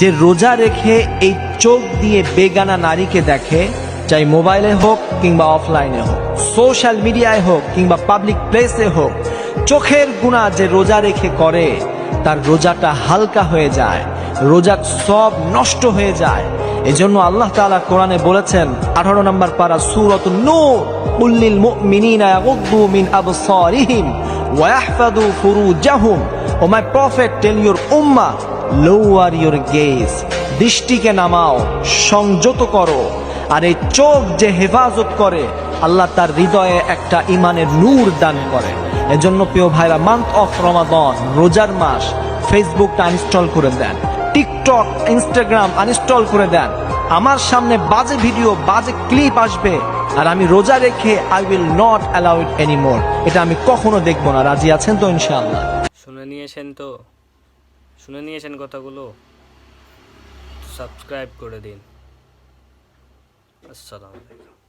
যে রোজা রেখে এই চোখ দিয়ে বেগানা নারীকে দেখে, চাই মোবাইলে হোক কিংবা অফলাইনে হোক, সোশ্যাল মিডিয়ায় হোক কিংবা পাবলিক প্লেসে হোক, চোখের গুণা যে রোজা রেখে করে, তার রোজাটা হালকা হয়ে যায় রোজা সব নষ্ট হয়ে যায়। এজন্য আল্লাহ তাআলা কোরআনে বলেছেন, আঠারো নম্বর পারা সুরত নূর ইয়াগুদ্দু মিন আবসারিহিম ওয়া ইয়াহফাযু ফুরুজাহুম। ও মাই প্রফেট টেল উম্মাহ লোয়ার ইউর গেজ দৃষ্টিকে নামাও, সংযত করো। আর এই চোখ যে হেফাজত করে, আল্লাহ তার হৃদয়ে একটা ইমানের নূর দান করে। এজন্য প্রিয় ভাইরা মান্থ অফ রমাদন রোজার মাস ফেসবুকটা আনইনস্টল করে দেন। টিকটক ইনস্টাগ্রাম আনইনস্টল করে দেন। আমার সামনে বাজে ভিডিও বাজে ক্লিপ আসবে। আর আমি রোজা রেখে I will not allow it anymore এটা আমি কখনো দেখব না। রাজি আছেন তো ইনশাআল্লাহ? শুনে নিয়েছেন তো? শুনে নিয়েছেন কথাগুলো? সাবস্ক্রাইব করে দিন। আসসালামু আলাইকুম।